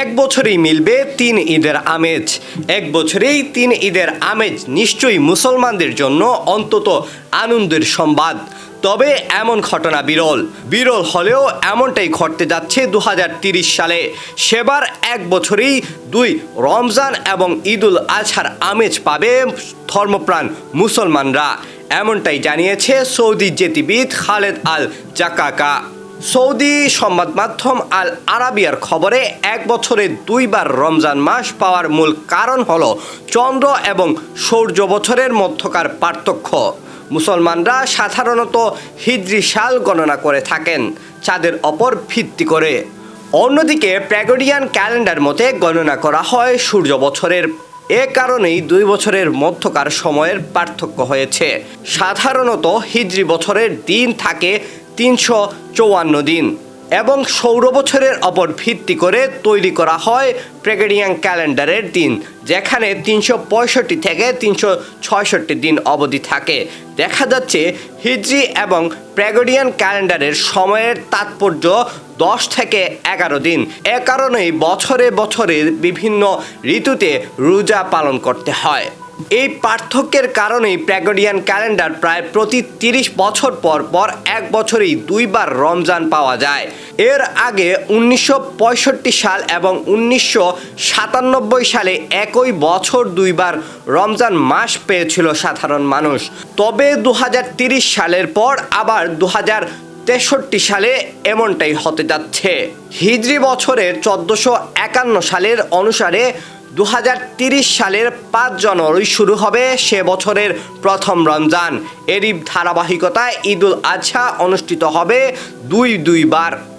এক বছরেই মিলবে তিন ঈদের আমেজ। এক বছরেই তিন ঈদের আমেজ নিশ্চয়ই মুসলমানদের জন্য অন্তত আনন্দের সংবাদ। তবে এমন ঘটনা বিরল। বিরল হলেও এমনটাই ঘটতে যাচ্ছে দু সালে। সেবার এক বছরেই দুই রমজান এবং ঈদুল আজহার আমেজ পাবে ধর্মপ্রাণ মুসলমানরা। এমনটাই জানিয়েছে সৌদি জেতিবিদ খালেদ আল জাকাকা। সৌদি সংবাদ মাধ্যম আল আরাবিয়ার খবরে এক বছরে দুইবার রমজান মাস পাওয়ার মূল কারণ হল চন্দ্র এবং সূর্য বছরের মধ্যকার পার্থক্য। মুসলমানরা সাধারণত হিজরি সাল গণনা করে থাকেন, চাঁদের অপর ভিত্তি করে। অন্যদিকে প্র্যাগোডিয়ান ক্যালেন্ডার মতে গণনা করা হয় সূর্য বছরের। এ কারণেই দুই বছরের মধ্যকার সময়ের পার্থক্য হয়েছে। সাধারণত হিজরি বছরের দিন থাকে তিনশো চৌয়ান্ন দিন এবং সৌর বছরের অপর ভিত্তি করে তৈরি করা হয় প্রেগেডিয়ান ক্যালেন্ডারের দিন, যেখানে তিনশো পঁয়ষট্টি থেকে তিনশো ছয়ষট্টি দিন অবধি থাকে। দেখা যাচ্ছে হিজরি এবং প্রেগোডিয়ান ক্যালেন্ডারের সময়ের তাৎপর্য দশ থেকে এগারো দিন। এ কারণেই বছরে বছরে বিভিন্ন ঋতুতে রোজা পালন করতে হয়। এই পার্থক্যের কারণেই প্র্যাগোডিয়ান ক্যালেন্ডার প্রায় প্রতি তিরিশ বছর পর পর এক বছরেই দুইবার রমজান পাওয়া যায়। এর আগে উনিশশো পঁয়ষট্টি সাল এবং উনিশশো সাতানব্বই সালে একই বছর দুইবার রমজান মাস পেয়েছিল সাধারণ মানুষ। তবে দু সালের পর আবার দু তেষট্টি সালে এমনটাই হতে যাচ্ছে। হিজরি বছরের চোদ্দশো একান্ন সালের অনুসারে দু সালের পাঁচ জানুয়ারি শুরু হবে সে বছরের প্রথম রমজান। এরই ধারাবাহিকতায় ঈদুল আজহা অনুষ্ঠিত হবে দুই দুইবার।